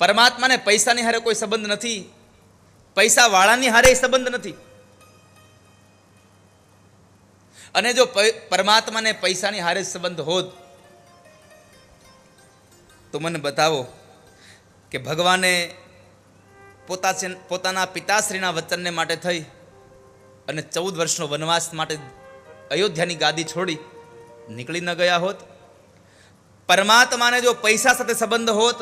પરમાત્માને પૈસાની હારે કોઈ સંબંધ નથી. પૈસાવાળાની હારે સંબંધ નથી. અને જો પરમાત્માને પૈસાની હારે સંબંધ હોત, તો મને બતાવો કે ભગવાને પોતા પોતાના પિતાશ્રીના વચનને માટે થઈ અને ચૌદ વર્ષનો વનવાસ માટે અયોધ્યાની ગાદી છોડી નીકળી ન ગયા હોત. પરમાત્માને જો પૈસા સાથે સંબંધ હોત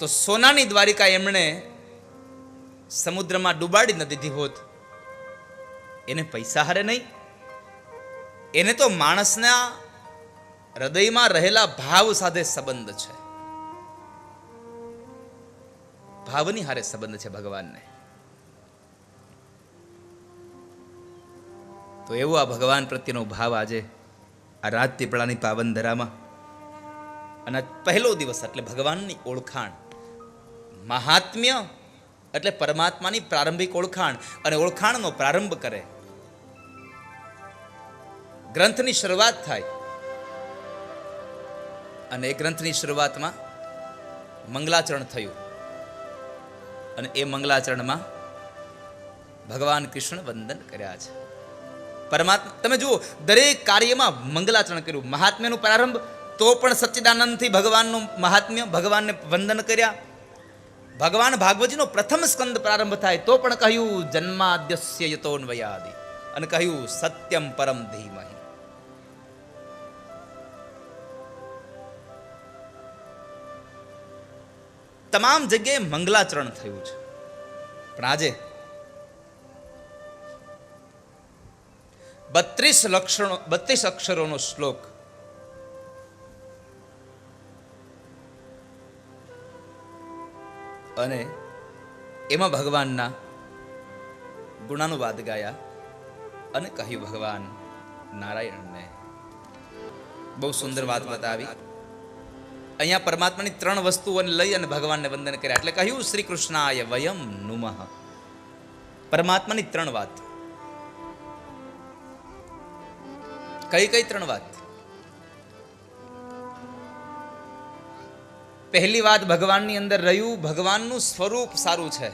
તો સોનાની દ્વારિકા એમણે સમુદ્રમાં ડૂબાડી ન દીધી હોત. એને પૈસા હારે નહીં. એને તો માણસના હૃદયમાં રહેલા ભાવ સાથે સંબંધ છે. ભાવની હારે સંબંધ છે ભગવાનને. તો એવો આ ભગવાન પ્રત્યેનો ભાવ આજે આ રાત પીપળાની પાવન ધરામાં અને પહેલો દિવસ એટલે ભગવાનની ઓળખાણ. મહાત્મ્ય એટલે પરમાત્માની પ્રારંભિક ઓળખાણ અને ઓળખાણનો પ્રારંભ કરે. ગ્રંથની શરૂઆત થાય. અને એ ગ્રંથની શરૂઆતમાં મંગલાચરણ થયું. અને એ મંગલાચરણમાં ભગવાન કૃષ્ણ વંદન કર્યા છે. પરમાત્મા, તમે જુઓ, દરેક કાર્યમાં મંગલાચરણ કર્યું. મહાત્મ્યનું પ્રારંભ, તો પણ સચ્ચિદાનંદથી ભગવાનનું મહાત્મ્ય ભગવાનને વંદન કર્યા. ભગવાન ભાગવતજીનો પ્રથમ સ્કંદ પ્રારંભ થાય તો પણ કહ્યું, જન્માદ્યસ્ય યતોન્વયાદિ. અને કહ્યું, સત્યમ પરમ ધીમહિ. તમામ જગ્યાએ મંગલાચરણ થયું છે. પણ આજે બત્રીસ લક્ષણો, બત્રીસ અક્ષરોનો શ્લોક અને એમાં ભગવાનના ગુણાનુવાદ ગાયા અને કહ્યું, ભગવાન નારાયણને બહુ સુંદર વાત બતાવી. અહીંયા પરમાત્માની ત્રણ વસ્તુઓને લઈ અને ભગવાનને વંદન કર્યા. એટલે કહ્યું, શ્રી કૃષ્ણાય વયમ નુમઃ. પરમાત્માની ત્રણ વાત. કઈ કઈ ત્રણ વાત? પહેલી વાત ભગવાનની અંદર રહ્યું, ભગવાનનું સ્વરૂપ સારું છે.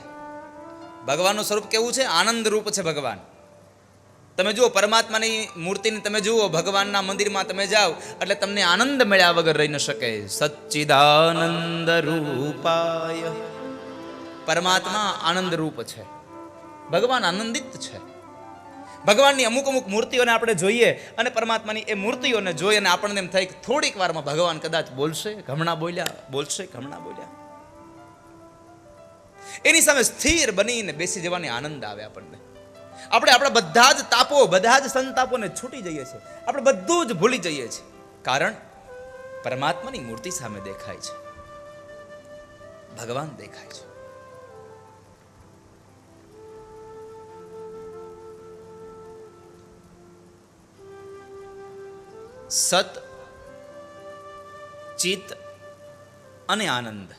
ભગવાનનું સ્વરૂપ કેવું છે? આનંદ રૂપ છે ભગવાન. તમે જુઓ, પરમાત્માની મૂર્તિની તમે જુઓ, ભગવાનના મંદિરમાં તમે જાઓ, એટલે તમને આનંદ મળ્યા વગર રહી ન શકે. સચ્ચિદાનંદ રૂપાય. પરમાત્મા આનંદ રૂપ છે. ભગવાન આનંદિત છે. ભગવાનની અમુક અમુક મૂર્તિઓને આપણે જોઈએ અને પરમાત્માની એ મૂર્તિઓને જોઈ અને આપણને એમ થાય કે થોડીક વારમાં ભગવાન કદાચ બોલશે, ઘમણા બોલ્યા, બોલશે, ઘમણા બોલ્યા. એની સામે સ્થિર બનીને બેસી જવાની આનંદ આવે આપણને. આપણે આપણા બધા જ તાપો, બધા જ સંતાપોને છૂટી જઈએ છીએ. આપણે બધું જ ભૂલી જઈએ છીએ. કારણ પરમાત્માની મૂર્તિ સામે દેખાય છે. ભગવાન દેખાય છે. સત, ચિત્ત અને આનંદ.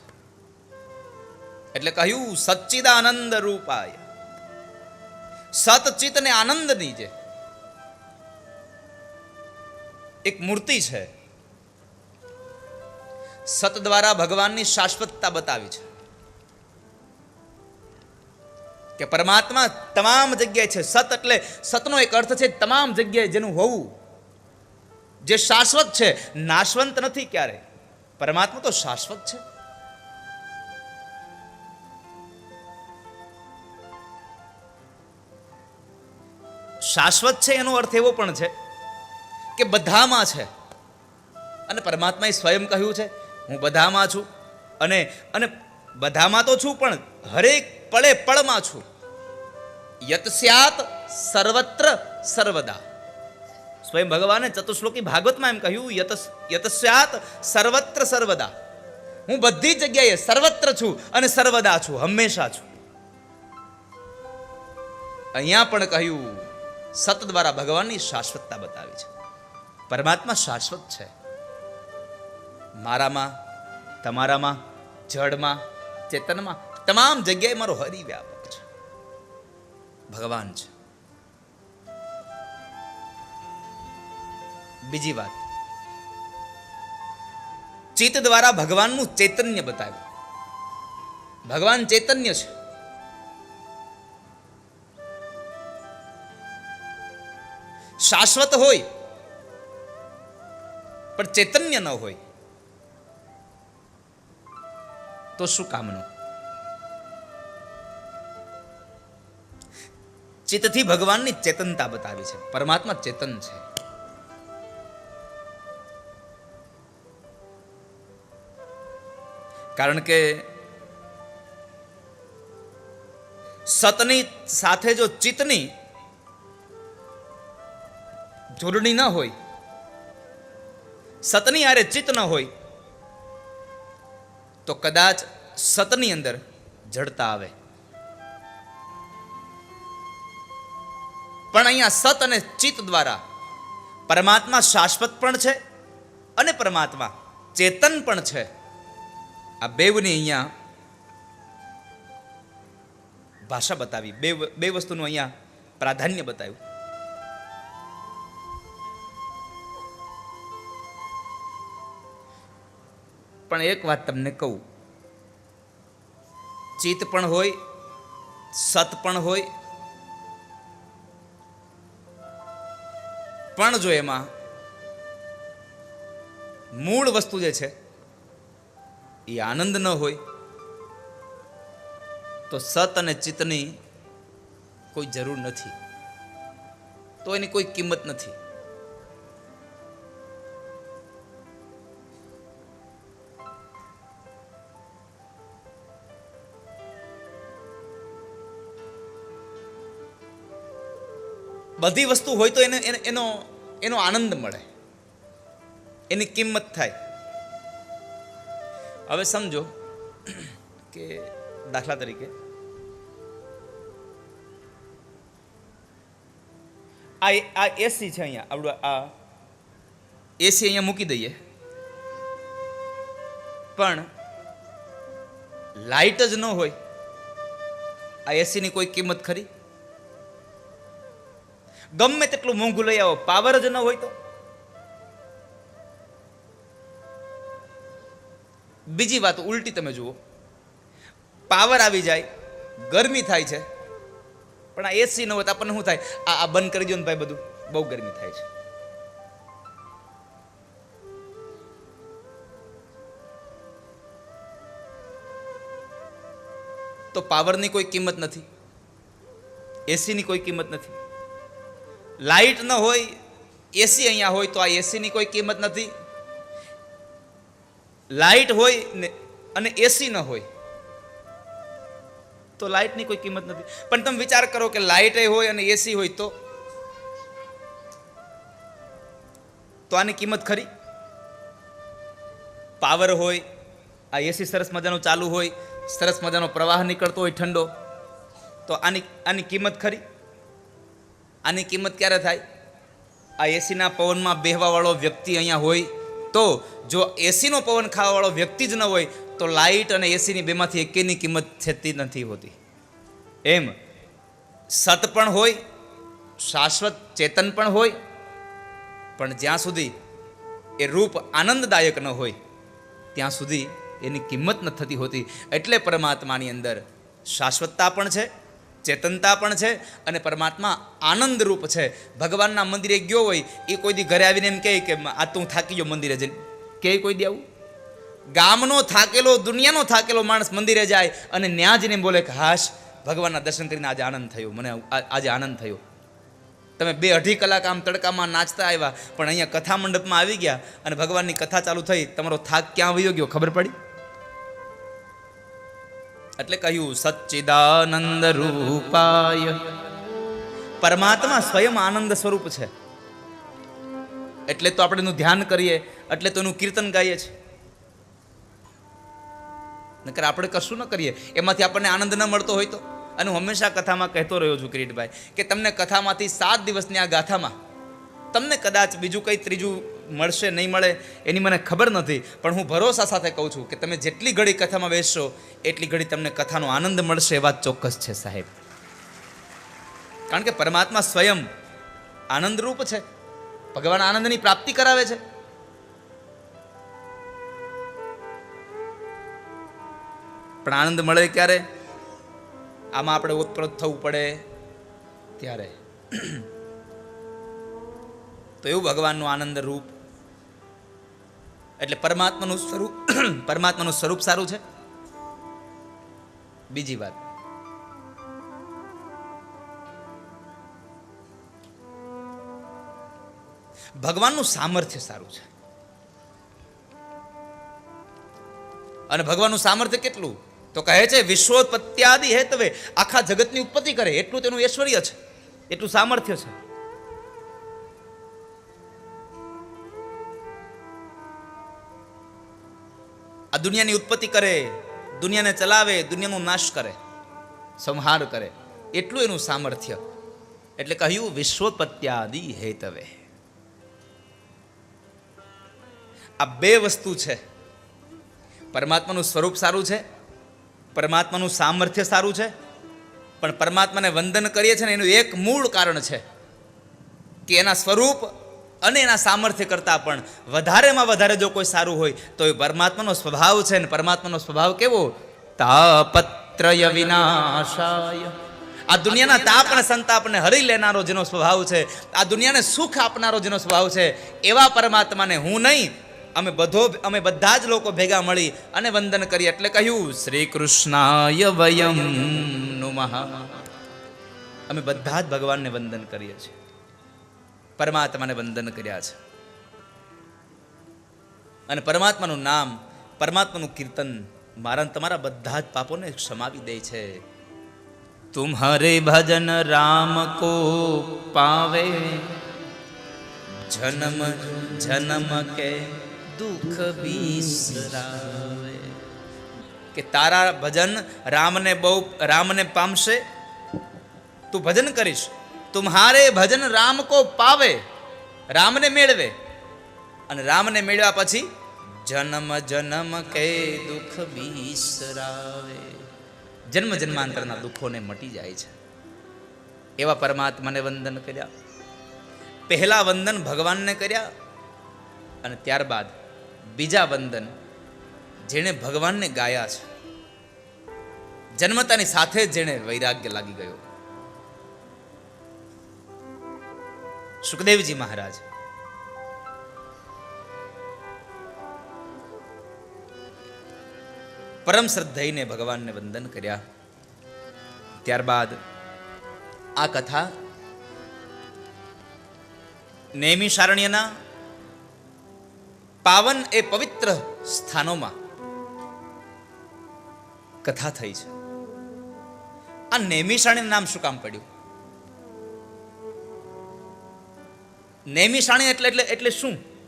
એટલે કહ્યું, સચ્ચિદાનંદ રૂપાય. સતચિત ને આનંદની જે એક મૂર્તિ છે, સત દ્વારા ભગવાનની શાશ્વતતા બતાવી છે. કે પરમાત્મા તમામ જગ્યાએ છે. સત એટલે સતનો એક અર્થ છે, તમામ જગ્યાએ જેનું હોવું. જે શાશ્વત છે, નાશવંત નથી ક્યારે. પરમાત્મા તો શાશ્વત છે. શાશ્વત છે એનો અર્થ એવો પણ છે કે બધામાં છે. અને પરમાત્માએ સ્વયં કહ્યું છે, હું બધામાં છું. અને અને બધામાં તો છું પણ હરેક પળે પળમાં છું. યત સર્વત્ર સર્વદા. સ્વયં ભગવાને ચતુશ્લોકી ભાગવતમાં એમ કહ્યું યત યત સર્વત્ર સર્વદા. હું બધી જગ્યાએ સર્વત્ર છું અને સર્વદા છું, હંમેશા છું. અહીંયા પણ કહ્યું, સત દ્વારા ભગવાનની શાશ્વતતા બતાવી છે. પરમાત્મા શાશ્વત છે. મારામાં, તમારામાં જળમાં ચેતનમાં, તમામ જગ્યાએ મારો હરિવ્યાપક છે. ભગવાન છે. બીજી વાત. ચિત્ત દ્વારા ભગવાનનું ચૈતન્ય બતાવ્યું. ભગવાન ચૈતન્ય છે. શાશ્વત હોય, પણ ચૈતન્ય ન હોય. તો શું કામનું? ચિત્તથી ભગવાનની ચેતનતા બતાવી છે. પરમાત્મા ચેતન છે. કારણ કે સતની સાથે જો ચિત્તની જોડણી ન હોય, સતની આરે ચિત્ત ન હોય, તો કદાચ સતની અંદર જડતા આવે. પણ અહીંયા સત અને ચિત્ત દ્વારા પરમાત્મા શાશ્વત પણ છે અને પરમાત્મા ચેતન પણ છે. આ બેવની અહીંયા ભાષા બતાવી. બે બે વસ્તુનું અહીંયા પ્રાધાન્ય બતાવ્યું. પણ એક વાત તમને કહું. ચિત્ત પણ હોય, સત પણ હોય, પણ જો એમાં મૂળ વસ્તુ જે છે એ આનંદ ન હોય, તો સત અને ચિત્તની કોઈ જરૂર નથી. તો એની કોઈ કિંમત નથી. બધી વસ્તુ હોય તો એને એને- એનો આનંદ મળે. એની કિંમત થાય. હવે સમજો કે દાખલા તરીકે આ આ એસી છે અહીંયા આપણું આ એસી અહીંયા મૂકી દઈએ. પણ લાઈટ જ ન હોય, આ એસીની કોઈ કિંમત ખરી? ગમે તેટલું મોંઘું લઈ આવો, પાવર જ ન હોય તો? બીજી વાત ઉલટી તમે જુઓ. પાવર આવી જાય, ગરમી થાય છે. પણ આ એસી ન હોય તો આપણને શું થાય? આ આ બંધ કરી દો ને ભાઈ બધું. બહુ ગરમી થાય છે. તો પાવરની કોઈ કિંમત નથી. એસીની કોઈ કિંમત નથી. લાઈટ ન હોય એસી અહીંયા હોય તો આ એસીની કોઈ કિંમત નથી. લાઈટ હોય ને અને એસી ન હોય, તો લાઇટની કોઈ કિંમત નથી. પણ તમે વિચાર કરો કે લાઇટ હોય અને એસી હોય તો? તો આની કિંમત ખરી? પાવર હોય, આ એસી સરસ મજાનું ચાલુ હોય, સરસ મજાનો પ્રવાહ નીકળતો હોય ઠંડો, તો આની આની કિંમત ખરી? આની કિંમત ક્યારે થાય? આ એસીના પવનમાં બેહવાવાળો વ્યક્તિ અહીંયા હોય તો જો એસીનો પવન ખાવાવાળો વ્યક્તિ જ ન હોય, તો લાઇટ અને એસીની બેમાંથી એકેની કિંમત થતી નથી હોતી. એમ. સત પણ હોય, શાશ્વત ચેતન પણ હોય, પણ જ્યાં સુધી એ રૂપ આનંદદાયક ન હોય, ત્યાં સુધી એની કિંમત ન થતી હોતી. એટલે પરમાત્માની અંદર શાશ્વતતા પણ છે ચેતનતા પણ છે અને પરમાત્મા આનંદરૂપ છે. ભગવાનના મંદિરે ગયો હોય, એ કોઈ દી ઘરે આવીને એમ કહે કે, આ તું થાકી ગયો મંદિરે જઈને. કે કોઈ દે આવું? ગામનો થાકેલો, દુનિયાનો થાકેલો માણસ મંદિરે જાય અને ત્યાં જઈને બોલે કે, હાશ, ભગવાનના દર્શન કરીને આજે આનંદ થયો, મને આજે આનંદ થયો. તમે બે અઢી કલાક આમ તડકામાં નાચતા આવ્યા, પણ અહીંયા કથા મંડપમાં આવી ગયા અને ભગવાનની કથા ચાલુ થઈ, તમારો થાક ક્યાં વયો ગયો ખબર પડી? એટલે કહ્યું, સચ્ચિદાનંદ રૂપાય. પરમાત્મા સ્વયં આનંદ સ્વરૂપ છે. એટલે તો આપણે એનું ધ્યાન કરીએ, એટલે તો એનું કીર્તન ગાઈએ છીએ. નકર આપણે કશું ન કરીએ. એમાંથી આપણને આનંદ ન મળતો હોય તો. અને હું હંમેશા કથામાં કહેતો રહ્યો છું, કિરીટભાઈ, કે તમને કથામાંથી સાત દિવસની આ ગાથામાં તમને કદાચ બીજું કંઈ ત્રીજું મળશે, નહીં મળે, એની મને ખબર નથી. પણ હું ભરોસા સાથે કહું છું કે તમે જેટલી ઘડી કથામાં બેસશો, એટલી ઘડી તમને કથાનો આનંદ મળશે એ વાત ચોક્કસ છે, સાહેબ. કારણ કે પરમાત્મા સ્વયં આનંદરૂપ છે. ભગવાન આનંદની પ્રાપ્તિ કરાવે છે. પણ આનંદ મળે ક્યારે? આમાં આપણે ઓતપ્રોત થવું પડે ત્યારે. તો એવું ભગવાનનું આનંદ રૂપ એટલે પરમાત્માનું સ્વરૂપ પરમાત્માનું સ્વરૂપ સારું છે? બીજી વાત. ભગવાનનું સામર્થ્ય સારું છે. અને ભગવાનનું સામર્થ્ય કેટલું? તો કહે છે વિશ્વોત્પત્યાદિ હેતવે આખા જગતની ઉત્પત્તિ કરે. એટલું તેનું ઐશ્વર્ય છે. એટલું સામર્થ્ય છે. આ દુનિયાની ઉત્પત્તિ કરે, દુનિયાને ચલાવે, દુનિયાનો નાશ કરે, સંહાર કરે. એટલું એનું સામર્થ્ય. એટલે કહ્યું વિશ્વોત્પત્યાદિ હેતવે. આ બે વસ્તુ છે. પરમાત્માનું સ્વરૂપ સારું છે, પરમાત્માનું સામર્થ્ય સારું છે, પણ પરમાત્માને વંદન કરીએ છીએ ને, એનું એક મૂળ કારણ છે કે એના સ્વરૂપ અને એના સામર્થ્ય કરતાં પણ વધારેમાં વધારે જો કોઈ સારું હોય તો એ પરમાત્માનો સ્વભાવ છે. ને પરમાત્માનો સ્વભાવ કેવો? તાપત્રય વિનાશાય. આ દુનિયાના તાપ અને સંતાપને હરી લેનારો જેનો સ્વભાવ છે આ દુનિયાને સુખ આપનારો જેનો સ્વભાવ છે એવા પરમાત્માને હું નહીં. અમે બધો અમે બધા જ લોકો ભેગા મળી અને વંદન કરીએ. એટલે કહ્યું શ્રી કૃષ્ણાય વયમ નુમઃ. અમે બધા જ ભગવાનને વંદન કરીએ છીએ. પરમાત્માને વંદન કર્યા છે. અને પરમાત્માનું નામ, પરમાત્માનું કીર્તન મારા તમારા બધા જ પાપોને ક્ષમાવી દે છે. તુમ્હારે ભજન રામ કો પાવે, જન્મ જન્મ કે દુઃખ બિસરાવે. કે તારા ભજન રામને બહુ, રામને પામશે, તું ભજન કરીશ. તુમ્હારે ભજન રામ કો પાવે, રામને મેળવે. અને રામને મેળવ્યા પછી જન્મ જન્મ કે દુઃખ બિસરાવે જન્મ જન્માંતરના દુઃખોને મટી જાય છે. એવા પરમાત્માને વંદન કર્યા. પહેલા વંદન ભગવાનને કર્યા. અને ત્યારબાદ બીજા વંદન જેણે ભગવાનને ગાયા છે. જન્મતાની સાથે જેણે વૈરાગ્ય લાગી ગયો. સુખદેવજી મહારાજ. પરમ શ્રદ્ધઈને ભગવાનને વંદન કર્યા. ત્યારબાદ આ કથા નૈમિષારણ્યના પાવન એ પવિત્ર સ્થાનોમાં કથા થઈ છે. આ નૈમિષારણ્ય નામ શું કામ પડ્યું? નૈમિષારણ્ય એટલે એટલે એટલે શું?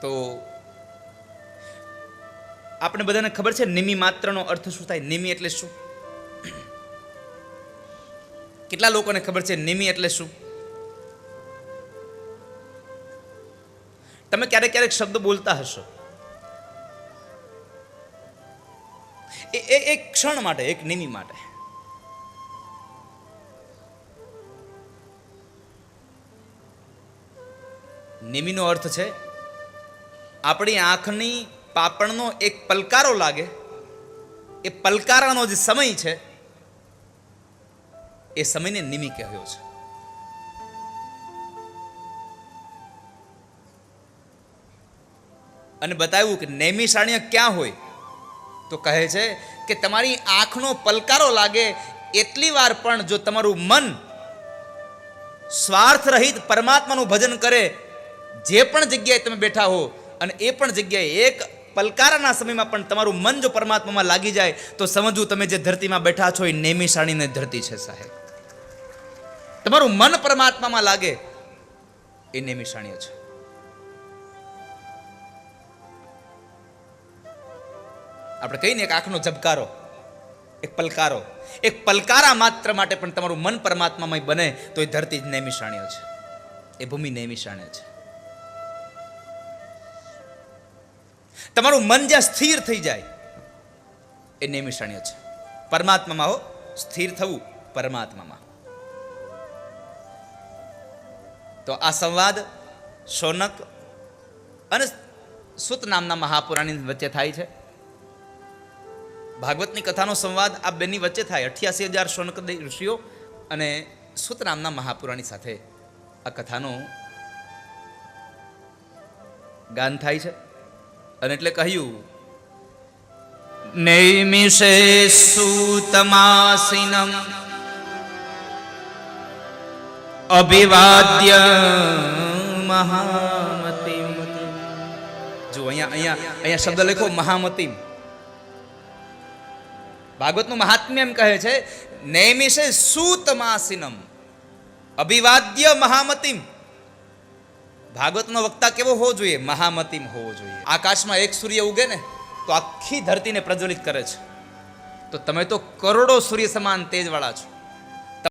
તો આપણે બધાને ખબર છે નિમી માત્રનો અર્થ શું થાય? નિમી એટલે શું? કેટલા લોકોને ખબર છે નિમી એટલે શું? તમે ક્યારેક ક્યારેક શબ્દ બોલતા હશો. એ એક ક્ષણ માટે, એક નિમી માટે. નિમિનો અર્થ છે, આપણી આંખની પાપણનો એક પલકારો લાગે. એ પલકારાનો જે સમય છે, એ સમયને નિમિ કહેવાયો છે. અને બતાવ્યું કે નૈમિષારણ્ય ક્યાં હોય? તો કહે છે કે તમારી આંખનો પલકારો લાગે એટલી વાર પણ જો તમારું મન સ્વાર્થ રહિત પરમાત્માનું ભજન કરે જે પણ જગ્યાએ તમે બેઠા હો અને એ પણ જગ્યાએ એક પલકારાના સમયમાં પણ તમારું મન જો પરમાત્મામાં લાગી જાય, તો સમજવું તમે જે ધરતીમાં બેઠા છો એ નેમિશાણીને ધરતી છે સાહેબ. તમારું મન પરમાત્મામાં લાગે, એ નેમિશાણીય છે. આપણે કહીને એક આંખનો ઝબકારો, એક પલકારો, એક પલકારા માત્ર માટે પણ તમારું મન પરમાત્મામાં બને, તો એ ધરતી જ નૈમિષાણ્ય છે. એ ભૂમિ નૈમિષાણ્ય છે. તમારું મન જ્યાં સ્થિર થઈ જાય, એ નિમિષણીય છે. પરમાત્મામાં હો, સ્થિર થવું પરમાત્મામાં. તો આ સંવાદ શોનક અને સુત નામના મહાપુરાણી વચ્ચે થાય છે. ભાગવતની કથાનો સંવાદ આ બેની વચ્ચે થાય. અઠ્યાસી હજાર શૌનક ઋષિઓ અને સુત નામના મહાપુરાણી સાથે આ કથાનો ગાન થાય છે. અને એટલે કહ્યું નૈમિષે સુતમાસિનમ અભિવાદ્ય મહામતીમ. જો અહીંયા અહીંયા અહીંયા શબ્દ લખો મહામતીમ. ભાગવતનું મહાત્મ્ય એમ કહે છે નૈમિષે સુતમાસિનમ અભિવાદ્ય મહામતીમ. ભાગવતનો વક્તા કેવો હોવો જોઈએ? મહામતીમ હોવો જોઈએ. આકાશમાં એક સૂર્ય ઉગે ને, તો આખી ધરતીને પ્રજ્વલિત કરે છે. તો તમે તો કરોડો સૂર્ય સમાન તેજવાળા છો.